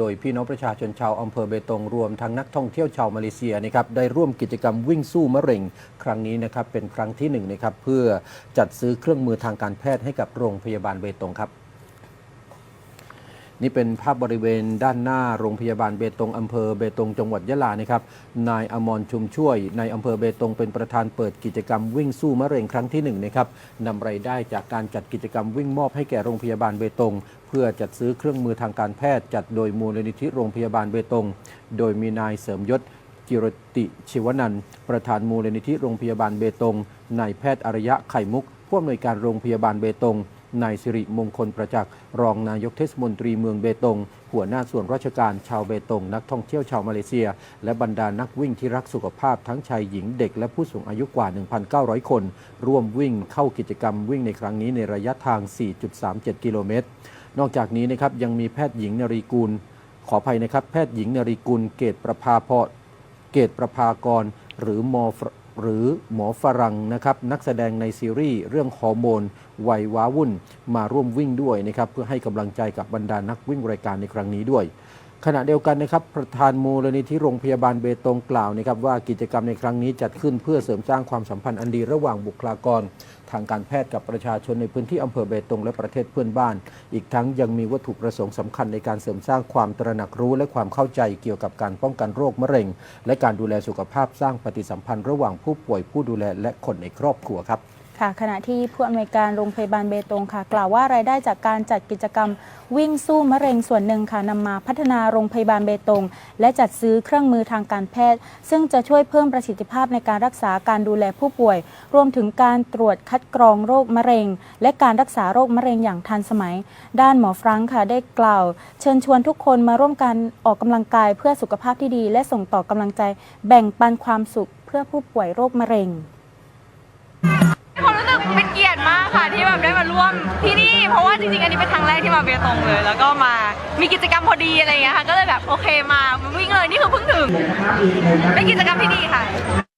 โดยพี่น้องประชาชนชาวอำเภอเบตงรวมทั้งนักท่องเที่ยวชาวมาเลเซียนะครับได้ร่วมกิจกรรมวิ่งสู้มะเร็ง ครั้งนี้นะครับเป็นครั้งที่หนึ่งนะครับเพื่อจัดซื้อเครื่องมือทางการแพทย์ให้กับโรงพยาบาลเบตงครับ นี่เป็นภาพบริเวณด้านหน้าโรงพยาบาลเบตงอำเภอเบตงจังหวัดยะลานะครับนายอมรชุมช่วยในอำเภอเบตงเป็นประธานเปิดกิจกรรมวิ่งสู้มะเร็งครั้งที่หนึ่งนะครับนำรายได้จากการจัดกิจกรรมวิ่งมอบให้แก่โรงพยาบาลเบตง เพื่อจัดซื้อเครื่องมือทางการแพทย์ จัดโดยมูลนิธิโรงพยาบาลเบตง โดยมีนายเสริมยศกิรติชิวนันท์ประธานมูลนิธิโรงพยาบาลเบตงนายแพทย์อารยะไข่มุกผู้อำนวยการโรงพยาบาลเบตง นายสิริมงคลประจักษ์ รองนายกเทศมนตรีเมืองเบตง หัวหน้าส่วนราชการชาวเบตง นักท่องเที่ยวชาวมาเลเซีย และบรรดานักวิ่งที่รักสุขภาพทั้งชายหญิงเด็กและผู้สูงอายุกว่า 1,900 คน ร่วมวิ่งเข้ากิจกรรมวิ่งในครั้งนี้ในระยะทาง 4.37 กิโลเมตร นอกจากนี้นะครับยังมีแพทย์หญิงนรีกูล ขออภัยนะครับ แพทย์หญิงนรีกุลเกตประภาพรเกตประภากรหรือมอ หรือหมอฝรั่งนะครับนักแสดงในซีรีส์เรื่องฮอร์โมนวัยว้าวุ่นมาร่วมวิ่งด้วยนะครับเพื่อให้กำลังใจกับบรรดานักวิ่งรายการในครั้งนี้ด้วย ขณะเดียวกันนะครับประธานมูลนิธิโรงพยาบาลเบตงกล่าวนะครับว่ากิจกรรมในครั้งนี้จัดขึ้นเพื่อเสริมสร้างความสัมพันธ์อันดีระหว่างบุคลากร ทางการแพทย์กับประชาชนในพื้นที่อำเภอเบตงและประเทศเพื่อนบ้าน อีกทั้งยังมีวัตถุประสงค์สำคัญในการเสริมสร้างความตระหนักรู้และความเข้าใจเกี่ยวกับการป้องกันโรคมะเร็ง และการดูแลสุขภาพสร้างปฏิสัมพันธ์ระหว่างผู้ป่วยผู้ดูแลและคนในครอบครัวครับ ค่ะขณะที่ผู้อำนวยการโรงพยาบาลเบตงค่ะ กล่าวว่ารายได้จากการจัดกิจกรรมวิ่งสู้มะเร็งส่วนหนึ่งค่ะนำมาพัฒนาโรงพยาบาลเบตง และจัดซื้อเครื่องมือทางการแพทย์ ซึ่งจะช่วยเพิ่มประสิทธิภาพในการรักษาการดูแลผู้ป่วย รวมถึงการตรวจคัดกรองโรคมะเร็ง และการรักษาโรคมะเร็งอย่างทันสมัย ด้านหมอฟรังค่ะได้กล่าว เชิญชวนทุกคนมาร่วมกันออกกำลังกายเพื่อสุขภาพที่ดี และส่งต่อกำลังใจ แบ่งปันความสุขเพื่อผู้ป่วยโรคมะเร็ง วมที่นี่ เพราะว่าจริงๆ อันนี้เป็นครั้งแรกที่มาเบตงเลย แล้วก็มามีกิจกรรมพอดีอะไรอย่างเงี้ยค่ะ ก็เลยแบบโอเคมาวิ่งเลยนี่คือเพิ่งถึงเป็นกิจกรรมที่ดีค่ะ